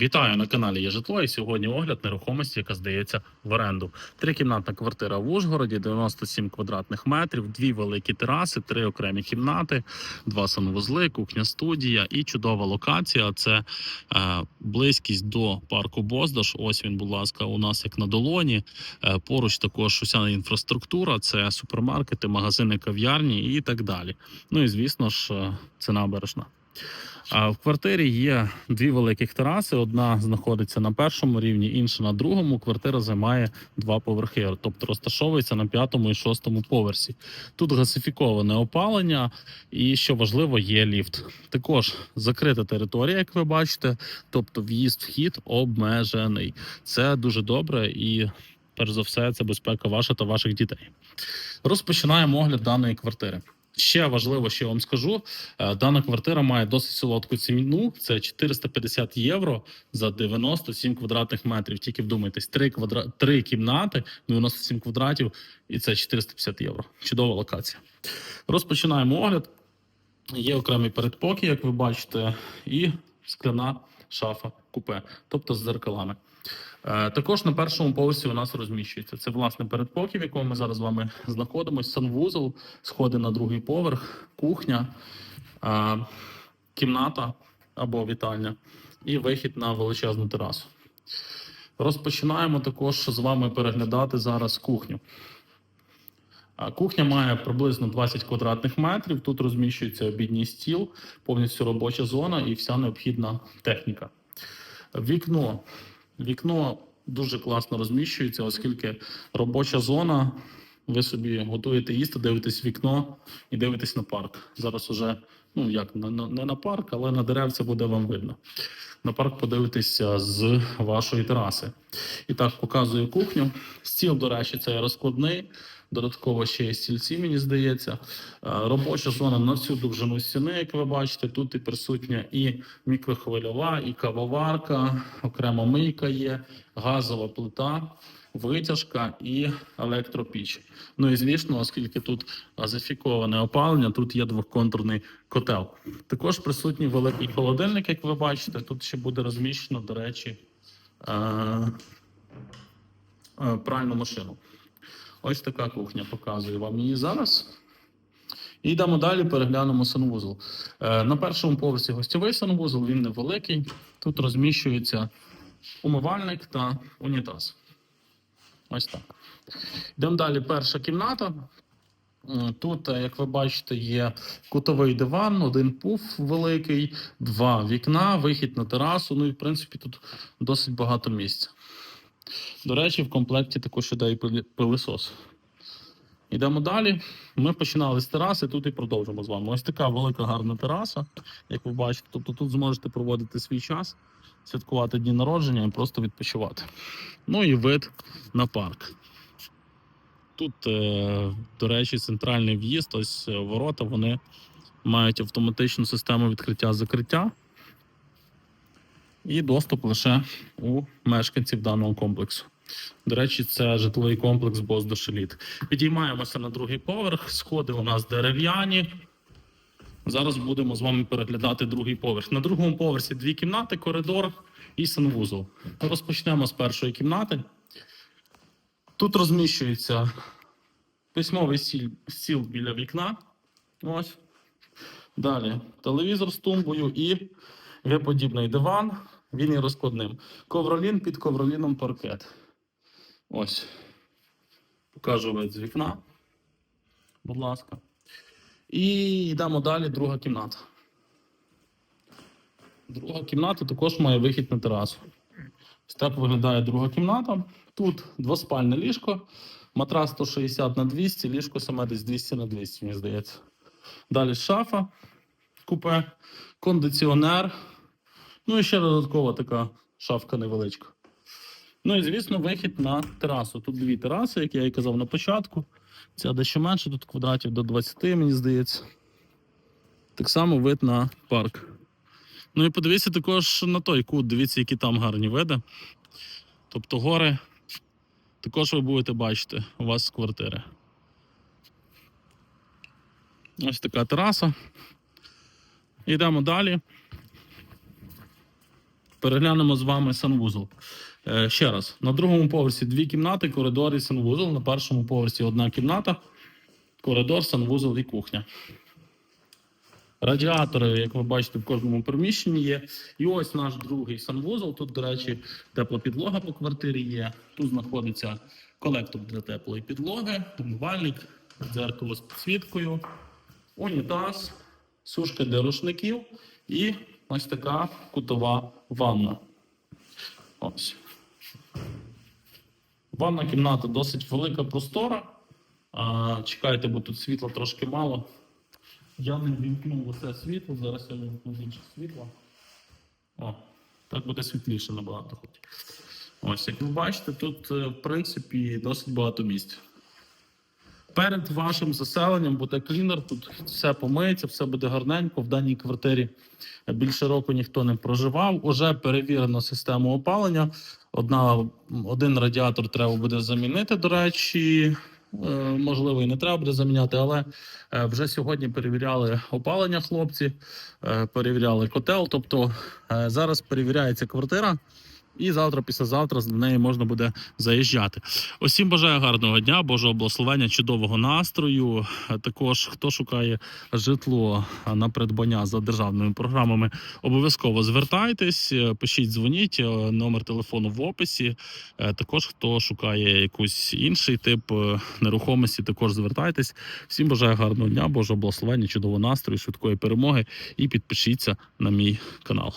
Вітаю на каналі Є житло. І сьогодні огляд нерухомості, яка здається в оренду. Трикімнатна квартира в Ужгороді, 97 квадратних метрів, дві великі тераси, три окремі кімнати, два санвузли, кухня студія і чудова локація. Це е, близькість до парку Боздаш. Ось він, будь ласка, у нас як на долоні. Е, поруч також уся інфраструктура, це супермаркети, магазини, кав'ярні і так далі. Ну і звісно ж, це набережна. В квартирі є дві великих тераси. Одна знаходиться на першому рівні, інша на другому. Квартира займає два поверхи, тобто розташовується на п'ятому і шостому поверсі. Тут газифіковане опалення, і що важливо, є ліфт. Також закрита територія, як ви бачите, тобто в'їзд-вхід обмежений. Це дуже добре і. Перш за все, це безпека ваша та ваших дітей. Розпочинаємо огляд даної квартири. Ще важливо, що я вам скажу: е, дана квартира має досить солодку ціну. Це 450 євро за 97 квадратних метрів. Тільки вдумайтесь, три квадра... три кімнати, 97 квадратів, і це 450 євро. Чудова локація. Розпочинаємо огляд. Є окремий передпокій, як ви бачите, і скляна шафа купе, тобто з зеркалами. Е, Також на першому поверсі у нас розміщується. Це власне передпокій, в якому ми зараз з вами знаходимося. Санвузол, сходи на другий поверх, кухня, е, кімната або вітальня і вихід на величезну терасу. Розпочинаємо також з вами переглядати зараз кухню. Кухня має приблизно 20 квадратних метрів. Тут розміщується обідній стіл, повністю робоча зона і вся необхідна техніка. Вікно. Вікно дуже класно розміщується, оскільки робоча зона. Ви собі готуєте їсти, дивитесь вікно і дивитесь на парк. Зараз уже, ну як не на парк, але на деревця буде вам видно. На парк подивитися з вашої тераси. І так, показую кухню. Стіл, до речі, це розкладний. Додатково ще є стільці, мені здається. Е, Робоча зона на всю довжину стіни, як ви бачите. Тут і присутня і мікрохвильова, і кавоварка, окремо мийка є, газова плита, витяжка і електропіч. Ну і звісно, оскільки тут газифіковане опалення, тут є двохконтурний котел. Також присутній великий холодильник, як ви бачите. Тут ще буде розміщено, до речі, е, е, пральну машину. Ось така кухня показую вам її зараз. І йдемо далі, переглянемо санвузол. Е, на першому поверсі гостьовий санвузол, він невеликий. Тут розміщується умивальник та унітаз. Ось так. Йдемо далі. Перша кімната. Тут, е, як ви бачите, є кутовий диван, один пуф великий, два вікна, вихід на терасу. Ну і в принципі тут досить багато місця. До речі, в комплекті також іде і пили- пилисос. Йдемо далі. Ми починали з тераси, тут і продовжимо з вами. Ось така велика гарна тераса, як ви бачите. Тобто тут зможете проводити свій час, святкувати дні народження і просто відпочивати. Ну і вид на парк. Тут, е, до речі, центральний в'їзд, ось е, ворота, вони мають автоматичну систему відкриття-закриття. І доступ лише у мешканців даного комплексу. До речі, це житловий комплекс Боздошеліт. Підіймаємося на другий поверх. Сходи у нас дерев'яні. Зараз будемо з вами переглядати другий поверх. На другому поверсі дві кімнати, коридор і санвузол. Розпочнемо з першої кімнати. Тут розміщується письмовий стіл, стіл біля вікна. Ось. Далі телевізор з тумбою і Г-подібний диван. Він є розкладним. Ковролін під ковроліном паркет. Ось. Покажу з вікна. Будь ласка. І йдемо далі. Друга кімната. Друга кімната також має вихід на терасу. Ось так виглядає друга кімната. Тут двоспальне ліжко, матрас 160 на 200, ліжко саме десь 200 на 200, мені здається. Далі шафа, купе, кондиціонер. Ну і ще додаткова така шафка невеличка. Ну і звісно, вихід на терасу. Тут дві тераси, як я і казав на початку. Ця дещо менше, тут квадратів до 20, мені здається. Так само вид на парк. Ну і подивіться також на той кут, дивіться, які там гарні види. Тобто гори також ви будете бачити у вас з квартири. Ось така тераса. Йдемо далі. Переглянемо з вами санвузол. Е, ще раз, на другому поверсі дві кімнати, коридор і санвузол. На першому поверсі одна кімната, коридор, санвузол і кухня. Радіатори, як ви бачите, в кожному приміщенні є. І ось наш другий санвузол. Тут, до речі, тепла підлога по квартирі є. Тут знаходиться колектор для теплої підлоги, умивальник, дзеркало з підсвіткою, унітаз, сушка для рушників і ось така кутова ванна. Ось. Ванна кімната досить велика простора. А, чекайте, бо тут світла трошки мало. Я не вімкнув усе світло, зараз я вімкну інше світло. О, так буде світліше набагато хоч. Ось, як ви бачите, тут, е, в принципі, досить багато місць. Перед вашим заселенням буде клінер, тут все помиється, все буде гарненько. В даній квартирі більше року ніхто не проживав. Уже перевірено систему опалення. Одна, один радіатор треба буде замінити, до речі. Е, Можливо, і не треба буде заміняти, але е, вже сьогодні перевіряли опалення хлопці, е, перевіряли котел. Тобто зараз перевіряється квартира, і завтра, післязавтра з неї можна буде заїжджати. Усім бажаю гарного дня, Божого благословення, чудового настрою. Також хто шукає житло на придбання за державними програмами, обов'язково звертайтесь, е, пишіть, дзвоніть, е, номер телефону в описі. Е, Також хто шукає якийсь інший тип нерухомості, також звертайтесь. Всім бажаю гарного дня, Божого благословення, чудового настрою, швидкої перемоги і підпишіться на мій канал.